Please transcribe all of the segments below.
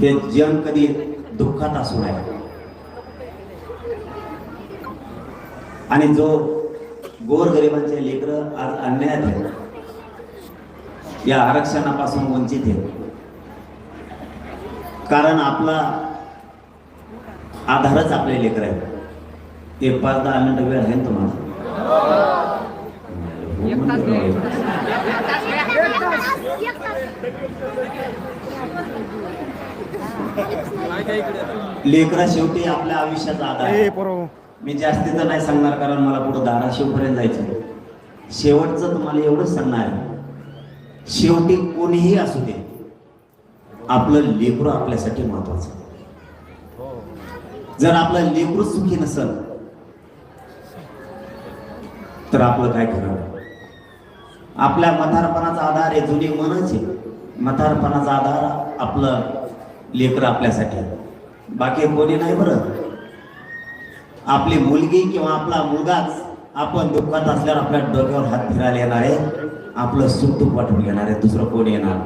हे जन कधी दुःखात असू नये. आणि जो गोरगरिबांचे लेकरं आज अन्यायात आहेत या आरक्षणापासून वंचित आहेत. कारण आपला आधारच आपले लेकर आहेत. एक पाच दहा मिनिटं वेळ आहे ना तुम्हाला? लेकरा शेवटी आपल्या आयुष्याचा आधार मी जास्तीचं नाही सांगणार कारण मला पुढे धाराशिवपर्यंत जायचं शेवटचं तुम्हाला एवढंच सांगणार आहे. शेवटी कोणीही असू दे. आपलं लेकरू आपल्यासाठी महत्वाचं जर आपलं लेकरू सुखी नसल तर आपलं काय खरं? आपल्या म्हातारपणाचा आधार आहे जुनी मनच आहे. म्हातारपणाचा आधार आपलं लेकर आपल्यासाठी बाकी कोणी नाही बरं. आपली मुलगी किंवा आपला मुलगाच आपण दुःखात असल्यावर आपल्या डोक्यावर हात फिरायला येणार आहे. आपलं सुख दुःख वाटून घेणार आहे. दुसरं कोण येणार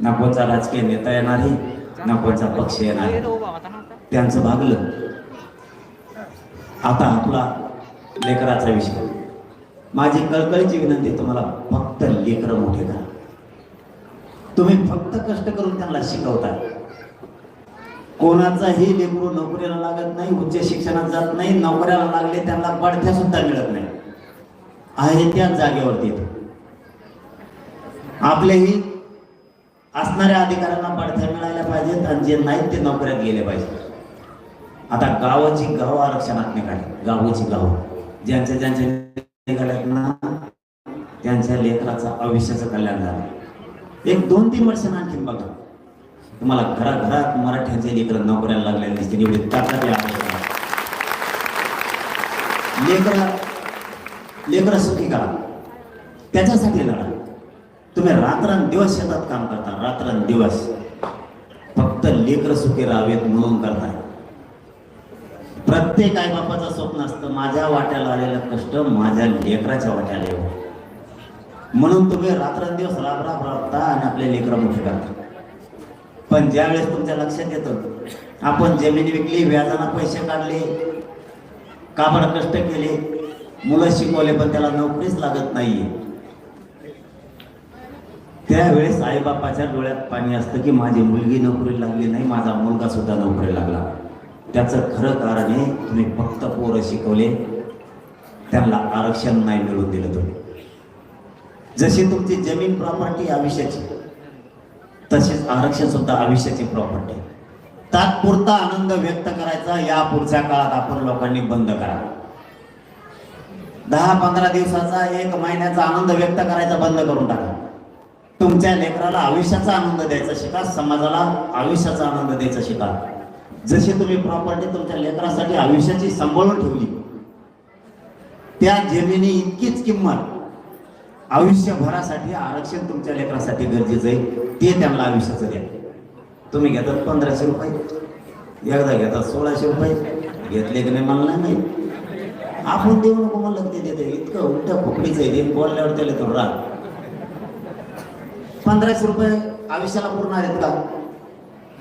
ना कोणचा राजकीय नेता येणार आहे ना कोणचा पक्ष येणार आहे. त्यांचं भागलं. आता आपला लेकराचा विषय. माझी कळकळीची विनंती तुम्हाला फक्त लेकरं मोठे करा. तुम्ही फक्त कष्ट करून त्यांना शिकवता. कोणाचाही लेकरू नोकरीला लागत नाही उच्च शिक्षणात जात नाही नोकऱ्याला लागले त्यांना बडथ्या सुद्धा मिळत नाही. आहे त्या जागेवरती. आपलेही असणाऱ्या अधिकाऱ्यांना बडथ्या मिळायला पाहिजेत आणि जे नाहीत ते नोकऱ्यात गेले पाहिजेत. आता गावाची गाव आरक्षणात निघाली. गावाची गाव. ज्यांच्या ज्यांच्या निघाल्यात ना त्यांच्या लेकराचं आयुष्याचं कल्याण झालं. एक दोन तीन वर्षांना आणखीन बघा. तुम्हाला घराघरात मराठ्यांचे लेकर नोकऱ्याला लागलेले दिसतील एवढी ताकद या लेकर लेकर सुखी करा. त्याच्यासाठी लढा. तुम्ही रात्रंदिवस शेतात काम करता रात्रंदिवस. फक्त लेकर सुखी राहावेत म्हणून करताय. प्रत्येक आई बापाचं स्वप्न असतं माझ्या वाट्याला आलेलं कष्ट माझ्या लेकराच्या वाट्याला येऊ म्हणून तुम्ही रात्रंदिवस राब राब राबता आणि आपले लेकर मोठे करता पण ज्यावेळेस तुमच्या लक्षात येतं आपण जमीन विकली व्याजानं पैसे काढले काबड कष्ट केले मुलं शिकवले पण त्याला नोकरीच लागत नाहीये. त्यावेळेस आईबापाच्या डोळ्यात पाणी असतं की माझी मुलगी नोकरी लागली नाही माझा मुलगा सुद्धा नोकरी लागला. त्याचं खरं कारण आहे तुम्ही फक्त पोरं शिकवले त्यांना आरक्षण नाही मिळवून दिलं तुम्ही. जशी तुमची जमीन प्रॉपर्टी आयुष्याची तसेच आरक्षण सुद्धा आयुष्याची प्रॉपर्टी तात्पुरता आनंद व्यक्त करायचा या पुढच्या काळात आपण लोकांनी बंद करा दहा पंधरा दिवसाचा एक महिन्याचा आनंद व्यक्त करायचा बंद करून टाका तुमच्या लेकराला आयुष्याचा आनंद द्यायचा शिका समाजाला आयुष्याचा आनंद द्यायचा शिका. जशी तुम्ही प्रॉपर्टी तुमच्या लेकरासाठी आयुष्याची सांभाळून ठेवली त्या जमिनी इतकीच किंमत आयुष्यभरासाठी आरक्षण तुमच्या लेकरासाठी गरजेचं आहे. ते त्यांना आयुष्याचं द्या. तुम्ही घेतात पंधराशे रुपये. एकदा घेतात सोळाशे रुपये. घेतले की नाही मला नाही आपण देऊ नको म्हणलं ते देते. इतकं उलट्या फुकडीचं आहे ते. बोलल्यावर त्याला तो राग. पंधराशे रुपये आयुष्याला पुरणार आहेत का?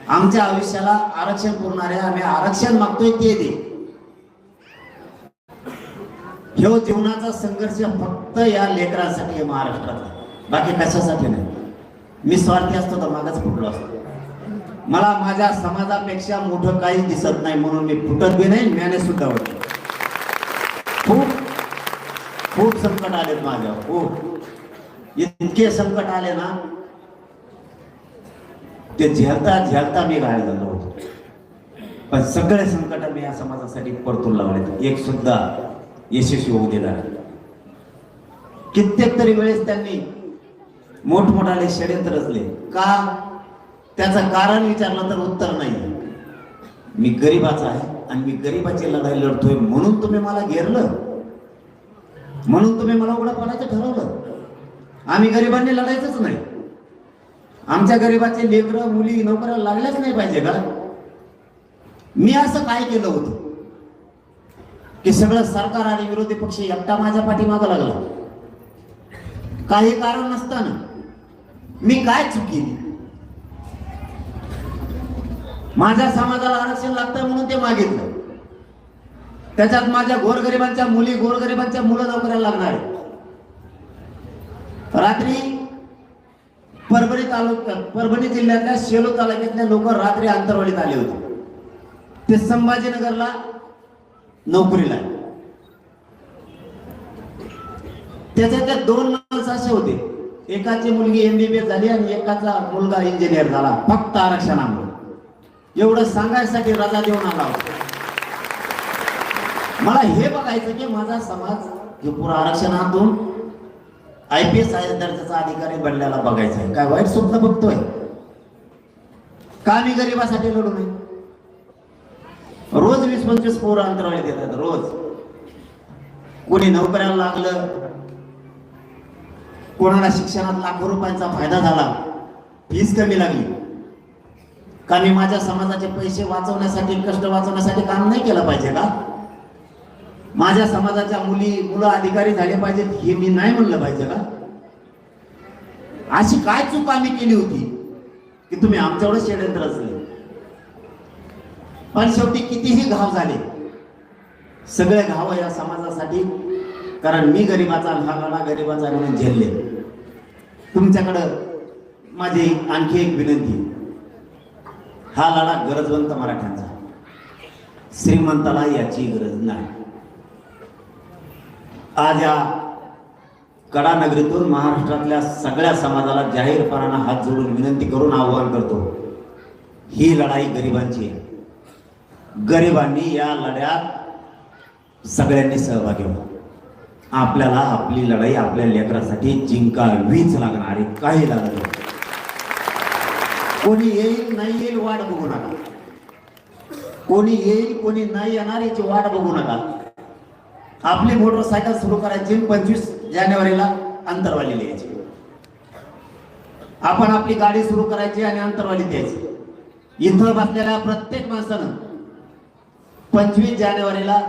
आमच्या आयुष्याला आरक्षण पुरणार आहे. आम्ही आरक्षण मागतोय ते दे. ह्यो जीवनाचा संघर्ष फक्त या लेकरांसाठी आहे महाराष्ट्रातला बाकी कशासाठी नाही. मी स्वार्थी असतो तर मागच फुटलो असतो. मला माझ्या समाजापेक्षा मोठं काहीच दिसत नाही म्हणून मी फुटत बी नाही मॅनेज सुद्धा होते खूप खूप संकट आलेत माझ्या खूप. इतके संकट आले ना ते झेलता झेलता मी घायल झालो होतो पण सगळे संकट मी या समाजासाठी परतून लावले एक सुद्धा यशस्वी होऊ नाही. कित्येक तरी वेळेस त्यांनी मोठमोठाले षडयंत्र रचले. का? त्याचं कारण विचारलं तर उत्तर नाही. मी गरीबाचा आहे आणि मी गरीबाची लढाई लढतोय म्हणून तुम्ही मला घेरलं. म्हणून तुम्ही मला उघडं पडायचं ठरवलं. आम्ही गरिबांनी लढायचंच नाही. आमच्या गरिबाचे लेकरं मुली नोकऱ्या लागल्याच नाही पाहिजे का? मी असं काय केलं होतं? की सगळं सरकार आणि विरोधी पक्ष एकटा माझ्या पाठीमागं लागला. काही कारण नसताना मी काय चुकी माझ्या समाजाला आरक्षण लागतं म्हणून ते मागितलं. त्याच्यात माझ्या गोरगरिबांच्या मुली गोरगरिबांच्या मुलं नोकऱ्याला लागणार रात्री परभणी तालुक्यात परभणी जिल्ह्यातल्या शेलो तालुक्यातल्या लोक रात्री अंतरवाडीत आले होते. ते संभाजीनगरला नोकरीला. त्याच्या त्या दोन माणसं असे होते. एकाची मुलगी एमबीबीएस झाली आणि एकाचा मुलगा इंजिनियर झाला. फक्त आरक्षणामुळे. एवढं सांगायसाठी रजा देऊन आला मला हे बघायचं की माझा समाज जो पुरा आरक्षणातून आय पी एस दर्जाचा अधिकारी बनल्याला बघायचा आहे. काय वाईट स्वप्न बघतोय. का मी गरिबासाठी लढू नये? रोज वीस पंचवीस पोरं अंतराळी देतात रोज. कोणी नोकऱ्याला लागलं कोणाला शिक्षणात लाखो रुपयांचा फायदा झाला फीस कमी लागली. का मी माझ्या समाजाचे पैसे वाचवण्यासाठी कष्ट वाचवण्यासाठी काम नाही केलं पाहिजे का? माझ्या समाजाच्या मुली मुलं अधिकारी झाले पाहिजेत हे मी नाही म्हणलं पाहिजे का? अशी काय चूक आम्ही केली होती की तुम्ही आमच्यावर षडयंत्र असले पण शेवटी कितीही घाव झाले सगळे घाव या समाजासाठी कारण मी गरीबाचा हा लढा गरीबाचा म्हणून झेलले. तुमच्याकडं माझी आणखी एक विनंती. हा लढा गरजवंत मराठ्यांचा. श्रीमंताला याची गरज नाही. आज या कडानगरीतून महाराष्ट्रातल्या सगळ्या समाजाला जाहीरपणानं हात जोडून विनंती करून आवाहन करतो ही लढाई गरिबांची आहे. गरिबांनी या लढ्यात सगळ्यांनी सहभागी व्हा आपल्याला आपली लढाई आपल्या लेकरासाठी जिंकावीच लागणार आहे काही लागत कोणी येईल नाही येईल वाट बघू नका. कोणी येईल कोणी नाही येणार याची वाट बघू नका. आपली मोटरसायकल सुरू करायची पंचवीस जानेवारीला अंतरवाली लिहायची. आपण आपली गाडी सुरू करायची आणि अंतरवाली द्यायची इथं बसलेल्या प्रत्येक माणसानं पंचवीस जानेवारीला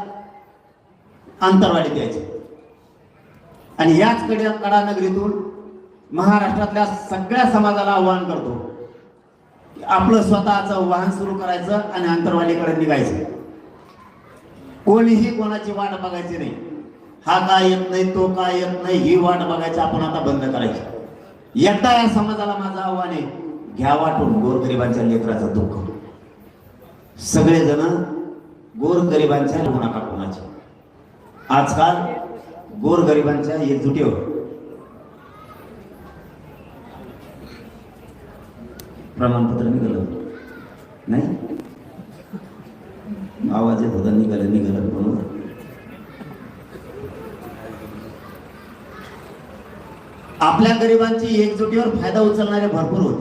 अंतरवाडी द्यायची. आणि याच कडे कडानगरीतून महाराष्ट्रातल्या सगळ्या समाजाला आव्हान करतो की आपलं स्वतःचं वाहन सुरू करायचं आणि आंतरवाडीकडे निघायचं. कोणीही कोणाची वाट बघायची नाही. हा काय येत नाही तो काय येत नाही ही वाट बघायची आपण आता बंद करायची. एकदा या समाजाला माझं आव्हान आहे घ्या वाटून गोरगरिबांच्या लेकराचं दुःख. सगळेजण गोरगरिबांच्या होऊ नका कोणाचे? आजकाल गोरगरिबांच्या एकजुटीवर. प्रमाणपत्र निघालं. नाही? आवाज येत होता निघालं निघालं म्हणून. आपल्या गरिबांची एकजुटीवर फायदा उचलणारे भरपूर होते.